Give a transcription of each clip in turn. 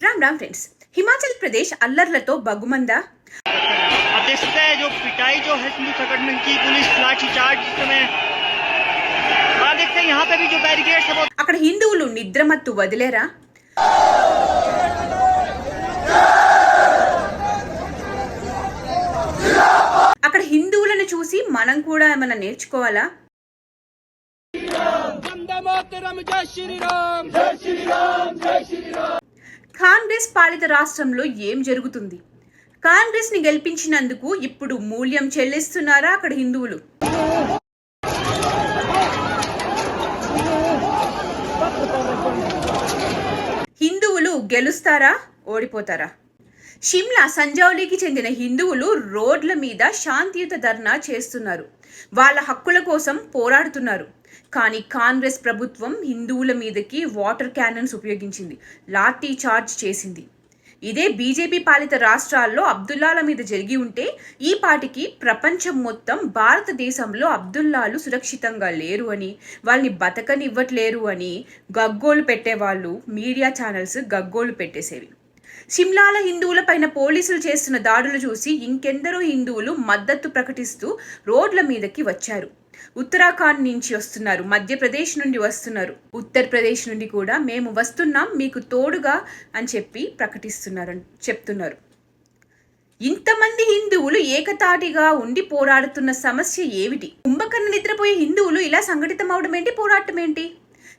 Ram Ram friends Himachal Pradesh అల్లర్లతో బగ్గుమందా आप देख सकते हैं जो पिटाई जो है हिंदू संगठन की पुलिस लाठी चार्ज इस समय आप देखते हैं यहाँ पे भी जो बैरिकेड है वो అక్కడ హిందువులు నిద్రమత్తు వదిలేరా అక్కడ హిందువులను చూసి మనం కూడా ఏమైనా నేర్చుకోవాలా కాంగ్రెస్ పాలిత రాష్ట్రంలో ఏం జరుగుతుంది? కాంగ్రెస్ని గెలిపించినందుకు ఇప్పుడు మూల్యం చెల్లిస్తున్నారా అక్కడ హిందువులు? హిందువులు గెలుస్తారా? ఓడిపోతారా? షిమ్లా సంజౌలీకి చెందిన హిందువులు రోడ్ల మీద శాంతియుత ధర్నా చేస్తున్నారు. వాళ్ళ హక్కుల కోసం పోరాడుతున్నారు. కానీ కాంగ్రెస్ ప్రభుత్వం హిందువుల మీదకి వాటర్ క్యానన్స్ ఉపయోగించింది లాఠీ చార్జ్ చేసింది. ఇదే బీజేపీ పాలిత రాష్ట్రాల్లో అబ్దుల్లాల మీద జరిగి ఉంటే ఈ పాటికి ప్రపంచం మొత్తం భారతదేశంలో అబ్దుల్లాలు సురక్షితంగా లేరు అని వాళ్ళని బతకనివ్వట్లేరు అని గగ్గోలు పెట్టేవాళ్ళు మీడియా ఛానల్స్ గగ్గోలు పెట్టేసేవి. సిమ్లాల హిందువుల పైన పోలీసులు చేస్తున్న దాడులు చూసి ఇంకెందరో హిందువులు మద్దతు ప్రకటిస్తూ రోడ్ల మీదకి వచ్చారు. ఉత్తరాఖండ్ నుంచి వస్తున్నారు మధ్యప్రదేశ్ నుండి వస్తున్నారు. ఉత్తరప్రదేశ్ నుండి కూడా మేము వస్తున్నాం మీకు తోడుగా అని చెప్పి ప్రకటిస్తున్నారు చెప్తున్నారు. ఇంతమంది హిందువులు ఏకతాటిగా ఉండి పోరాడుతున్న సమస్య ఏమిటి? కుంభకర్ణ నిద్రపోయే హిందువులు ఇలా సంఘటితమవడం ఏంటి? పోరాటం ఏంటి?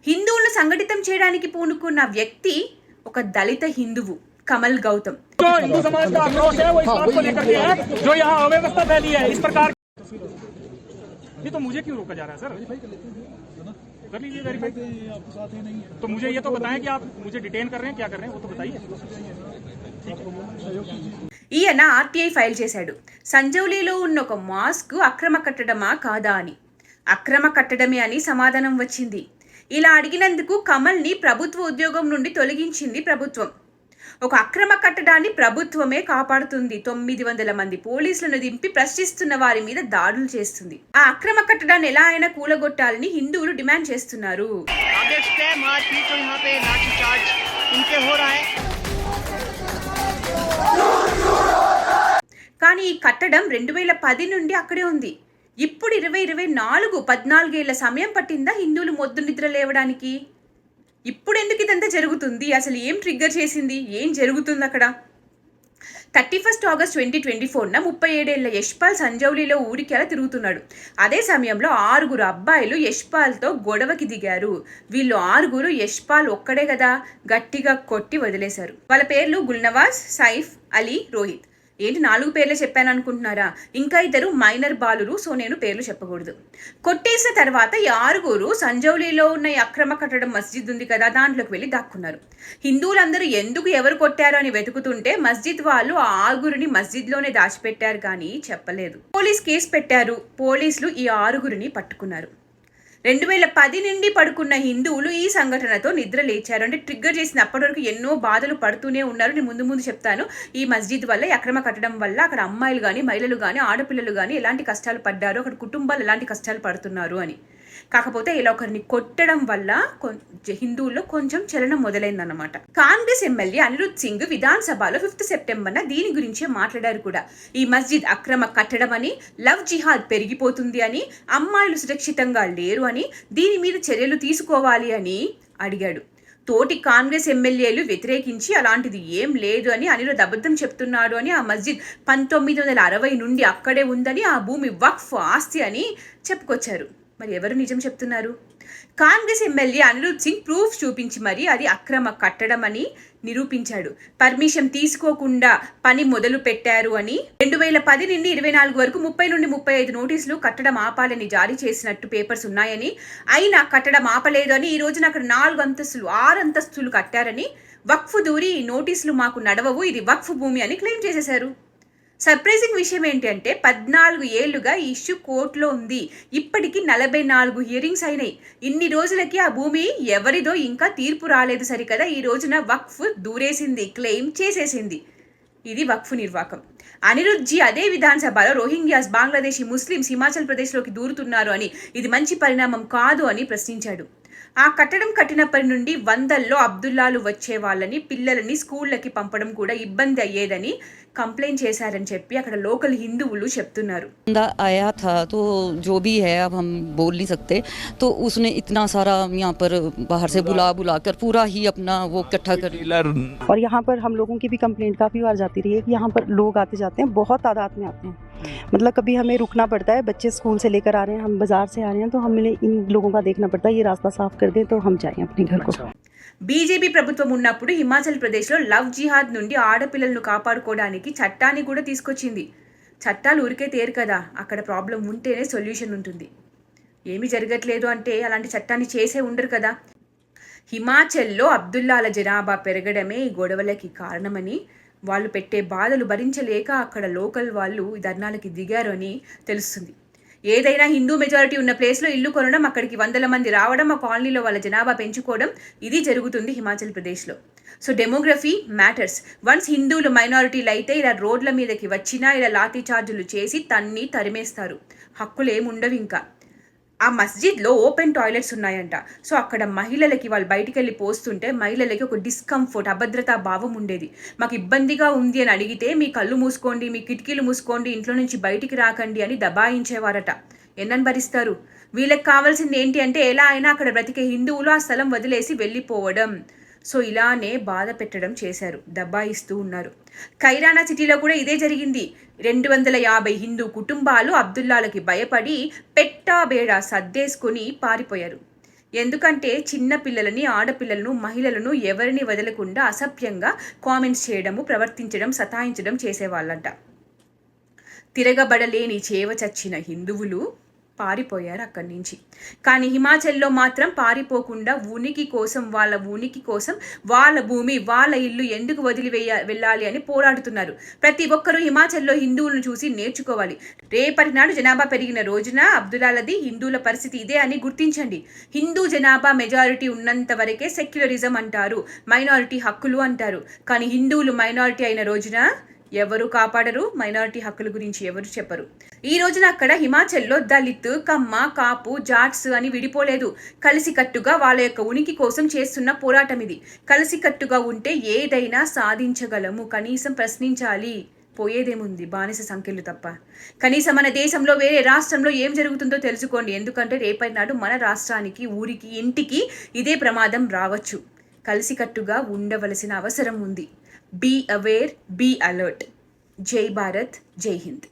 హిందువులను సంఘటితం చేయడానికి పూనుకున్న వ్యక్తి ఒక దళిత హిందువు. కమల్ గౌతమ్ जो हिंदू समाज का आक्रोश है वो इस बात को लेकर के है जो यहाँ अव्यवस्था फैली है इस प्रकार ये तो मुझे क्यों रोका जा रहा है सर कर लीजिए वेरीफाई तो मुझे ये तो बताएं कि आप मुझे डिटेन कर रहे हैं क्या कर रहे हैं वो तो बताइए ఈయన ఆర్టీఐ ఫైల్ చేశాడు సంజౌలీలో ఉన్న ఒక మాస్క్ అక్రమ కట్టడమా కాదా అని అక్రమ కట్టడమే అని సమాధానం వచ్చింది ఇలా అడిగినందుకు కమల్ని ప్రభుత్వ ఉద్యోగం నుండి తొలగించింది ప్రభుత్వం ఒక అక్రమ కట్టడాన్ని ప్రభుత్వమే కాపాడుతుంది. తొమ్మిది వందల మంది పోలీసులను దింపి ప్రశ్నిస్తున్న వారి మీద దాడులు చేస్తుంది. ఆ అక్రమ కట్టడాన్ని ఎలా అయినా కూలగొట్టాలని హిందువులు డిమాండ్ చేస్తున్నారు. కానీ ఈ కట్టడం రెండు వేల పది నుండి అక్కడే ఉంది. ఇప్పుడు ఇరవై ఇరవై నాలుగు పద్నాలుగేళ్ళ సమయం పట్టిందా హిందువులు మొద్దు నిద్ర లేవడానికి? ఇప్పుడు ఎందుకు ఇదంతా జరుగుతుంది? అసలు ఏం ట్రిగ్గర్ చేసింది? ఏం జరుగుతుంది అక్కడ? Thirty first August twenty twenty ఫోర్న ముప్పై ఏడేళ్ళ యశ్పాల్ సంజౌలిలో ఊరికి అలా తిరుగుతున్నాడు. అదే సమయంలో ఆరుగురు అబ్బాయిలు యశ్పాల్తో గొడవకి దిగారు. వీళ్ళు ఆరుగురు యశ్పాల్ ఒక్కడే కదా? గట్టిగా కొట్టి వదిలేశారు. వాళ్ళ పేర్లు గుల్నవాజ్ సైఫ్ అలీ రోహిత్. ఏంటి నాలుగు పేర్లే చెప్పాను అనుకుంటున్నారా ఇంకా ఇద్దరు మైనర్ బాలురు సో నేను పేర్లు చెప్పకూడదు. కొట్టేసిన తర్వాత ఈ ఆరుగురు సంజౌలీలో ఉన్న ఈ అక్రమ కట్టడం మస్జిద్ ఉంది కదా దాంట్లోకి వెళ్ళి దాక్కున్నారు. హిందువులందరూ ఎందుకు ఎవరు కొట్టారు అని వెతుకుతుంటే మస్జిద్ వాళ్ళు ఆ ఆరుగురిని మస్జిద్లోనే దాచిపెట్టారు కానీ చెప్పలేదు. పోలీస్ కేసు పెట్టారు. పోలీసులు ఈ ఆరుగురిని పట్టుకున్నారు. రెండు వేల పది నుండి పడుకున్న హిందువులు ఈ సంఘటనతో నిద్ర లేచారు అంటే ట్రిగ్గర్ చేసిన అప్పటి వరకు ఎన్నో బాధలు పడుతూనే ఉన్నారు. నేను ముందు ముందు చెప్తాను. ఈ మస్జిద్ వల్ల అక్రమ కట్టడం వల్ల అక్కడ అమ్మాయిలు కానీ మహిళలు కానీ ఆడపిల్లలు కానీ ఎలాంటి కష్టాలు పడ్డారు? అక్కడ కుటుంబాలు ఎలాంటి కష్టాలు పడుతున్నారు అని. కాకపోతే ఇలా ఒకరిని కొట్టడం వల్ల కొం- హిందువుల్లో కొంచెం చలనం మొదలైందన్నమాట. కాంగ్రెస్ ఎమ్మెల్యే అనిరుద్ సింగ్ విధానసభలో ఫిఫ్త్ సెప్టెంబర్న దీని గురించే మాట్లాడారు కూడా. ఈ మస్జిద్ అక్రమ కట్టడం అని లవ్ జిహాద్ పెరిగిపోతుంది అని అమ్మాయిలు సురక్షితంగా లేరు అని దీని మీద చర్యలు తీసుకోవాలి అని అడిగాడు. తోటి కాంగ్రెస్ ఎమ్మెల్యేలు వ్యతిరేకించి అలాంటిది ఏం లేదు అని అనిరుద్ అబద్ధం చెప్తున్నాడు అని ఆ మస్జిద్ పంతొమ్మిది వందల అరవై నుండి అక్కడే ఉందని ఆ భూమి వక్ఫ్ ఆస్తి అని చెప్పుకొచ్చారు. మరి ఎవరు నిజం చెప్తున్నారు? కాంగ్రెస్ ఎమ్మెల్యే అనిరుద్ సింగ్ ప్రూఫ్ చూపించి మరి అది అక్రమ కట్టడం అని నిరూపించాడు. పర్మిషన్ తీసుకోకుండా పని మొదలు పెట్టారు అని రెండు వేల పది నుండి ఇరవై నాలుగు వరకు ముప్పై నుండి ముప్పై ఐదు నోటీసులు కట్టడం ఆపాలని జారీ చేసినట్టు పేపర్స్ ఉన్నాయని అయినా కట్టడం ఆపలేదు అని ఈ రోజున అక్కడ నాలుగు అంతస్తులు ఆరు అంతస్తులు కట్టారని వక్ఫ్ దూరి ఈ నోటీసులు మాకు నడవవు ఇది వక్ఫ్ భూమి అని క్లెయిమ్ చేసేశారు. సర్ప్రైజింగ్ విషయం ఏంటి అంటే పద్నాలుగు ఏళ్ళుగా ఈ ఇష్యూ కోర్టులో ఉంది. ఇప్పటికి నలభై నాలుగు హియరింగ్స్ అయినాయి. ఇన్ని రోజులకి ఆ భూమి ఎవరిదో ఇంకా తీర్పు రాలేదు సరికదా. ఈ రోజున వక్ఫ్ దూరేసింది క్లెయిమ్ చేసేసింది. ఇది వక్ఫ్ నిర్వాకం. అనిరుద్ జీ అదే విధానసభలో రోహింగ్యాస్ బంగ్లాదేశీ ముస్లింస్ హిమాచల్ ప్రదేశ్లోకి దూరుతున్నారు అని ఇది మంచి పరిణామం కాదు అని ప్రశ్నించాడు. ఆ కట్టడం కట్టినప్పటి నుండి వందల్లో అబ్దుల్లాలు వచ్చే వాళ్ళని పిల్లలని స్కూళ్ళకి పంపడం కూడా ఇబ్బంది అయ్యేదని కంప్లైంట్ చేశారని చెప్పి అక్కడ లోకల్ హిందువులు చెప్తున్నారు बंदा आया था तो जो भी है अब हम बोल नहीं सकते तो उसने इतना सारा यहाँ पर बाहर से बुला बुला कर पूरा ही अपना वो इकट्ठा कर टेलर और यहाँ पर हम लोगों की भी कंप्लेंट काफ़ी बार जाती रही है कि यहाँ पर लोग आते जाते हैं बहुत तादाद में आते हैं मतलब कभी हमें रुकना पड़ता है बच्चे स्कूल से लेकर आ रहे हैं हम बाज़ार से आ रहे हैं तो हमें इन लोगों का देखना पड़ता है ये रास्ता साफ कर दें तो हम जाएं अपने घर को బీజేపీ ప్రభుత్వం ఉన్నప్పుడు హిమాచల్ ప్రదేశ్లో లవ్ జిహాద్ నుండి ఆడపిల్లలను కాపాడుకోవడానికి చట్టాన్ని కూడా తీసుకొచ్చింది చట్టాలు ఊరికే తేరు కదా అక్కడ ప్రాబ్లం ఉంటేనే సొల్యూషన్ ఉంటుంది ఏమీ జరగట్లేదు అంటే అలాంటి చట్టాన్ని చేసే ఉండరు కదా హిమాచల్లో అబ్దుల్లాల జనాభా పెరగడమే ఈ గొడవలకి కారణమని వాళ్ళు పెట్టే బాధలు భరించలేక అక్కడ లోకల్ వాళ్ళు ఈ ధర్నాలకి దిగారు అని తెలుస్తుంది. ఏదైనా హిందూ మెజారిటీ ఉన్న ప్లేస్లో ఇల్లు కొనడం అక్కడికి వందల మంది రావడం ఆ కాలనీలో వాళ్ళ జనాభా పెంచుకోవడం ఇది జరుగుతుంది హిమాచల్ ప్రదేశ్లో. సో డెమోగ్రఫీ మ్యాటర్స్ వన్స్ హిందువులు మైనారిటీలు అయితే ఇలా రోడ్ల మీదకి వచ్చినా ఇలా లాఠీ చార్జులు చేసి తన్ని తరిమేస్తారు. హక్కులు ఏముండవు ఇంకా. ఆ మస్జిద్లో ఓపెన్ టాయిలెట్స్ ఉన్నాయంట. సో అక్కడ మహిళలకి వాళ్ళు బయటికి వెళ్ళి పోస్తుంటే మహిళలకి ఒక డిస్కంఫర్ట్ అభద్రతా భావం ఉండేది. మాకు ఇబ్బందిగా ఉంది అని అడిగితే మీ కళ్ళు మూసుకోండి మీ కిటికీలు మూసుకోండి ఇంట్లో నుంచి బయటికి రాకండి అని దబాయించేవారట. ఎన్నని భరిస్తారు? వీళ్ళకి కావాల్సింది ఏంటి అంటే ఎలా అయినా అక్కడ బ్రతికే హిందువులు ఆ స్థలం వదిలేసి వెళ్ళిపోవడం. సో ఇలానే బాధ పెట్టడం చేశారు. దబ్బాయిస్తూ ఉన్నారు. కైరానా సిటీలో కూడా ఇదే జరిగింది. రెండు వందల యాభై హిందూ కుటుంబాలు అబ్దుల్లాలకి భయపడి పెట్టాబేడా సర్దేసుకుని పారిపోయారు. ఎందుకంటే చిన్న పిల్లలని ఆడపిల్లలను మహిళలను ఎవరిని వదలకుండా అసభ్యంగా కామెంట్స్ చేయడము ప్రవర్తించడం సతాయించడం చేసేవాళ్ళంట. తిరగబడలేని చేవ చచ్చిన హిందువులు పారిపోయారు అక్కడి నుంచి. కానీ హిమాచల్లో మాత్రం పారిపోకుండా ఉనికి కోసం వాళ్ళ ఉనికి కోసం వాళ్ళ భూమి వాళ్ళ ఇల్లు ఎందుకు వదిలివేయ వెళ్ళాలి అని పోరాడుతున్నారు. ప్రతి ఒక్కరూ హిమాచల్లో హిందువులను చూసి నేర్చుకోవాలి. రేపటి నాడు జనాభా పెరిగిన రోజున అబ్దులాలది హిందువుల పరిస్థితి ఇదే అని గుర్తించండి. హిందూ జనాభా మెజారిటీ ఉన్నంత వరకే సెక్యులరిజం అంటారు మైనారిటీ హక్కులు అంటారు. కానీ హిందువులు మైనారిటీ అయిన రోజున ఎవరు కాపాడరు? మైనారిటీ హక్కుల గురించి ఎవరు చెప్పరు? ఈ రోజున అక్కడ హిమాచల్లో దళిత్ కమ్మ కాపు జాట్స్ అని విడిపోలేదు. కలిసికట్టుగా వాళ్ళ యొక్క ఉనికి కోసం చేస్తున్న పోరాటం ఇది. కలిసికట్టుగా ఉంటే ఏదైనా సాధించగలము. కనీసం ప్రశ్నించాలి. పోయేదేముంది? బానిస సంఖ్యలు తప్ప. కనీసం మన దేశంలో వేరే రాష్ట్రంలో ఏం జరుగుతుందో తెలుసుకోండి. ఎందుకంటే రేపటి నాడు మన రాష్ట్రానికి ఊరికి ఇంటికి ఇదే ప్రమాదం రావచ్చు. కలిసికట్టుగా ఉండవలసిన అవసరం ఉంది. బీ అవేర్ బీ అలర్ట్ జై భారత్ జై హింద్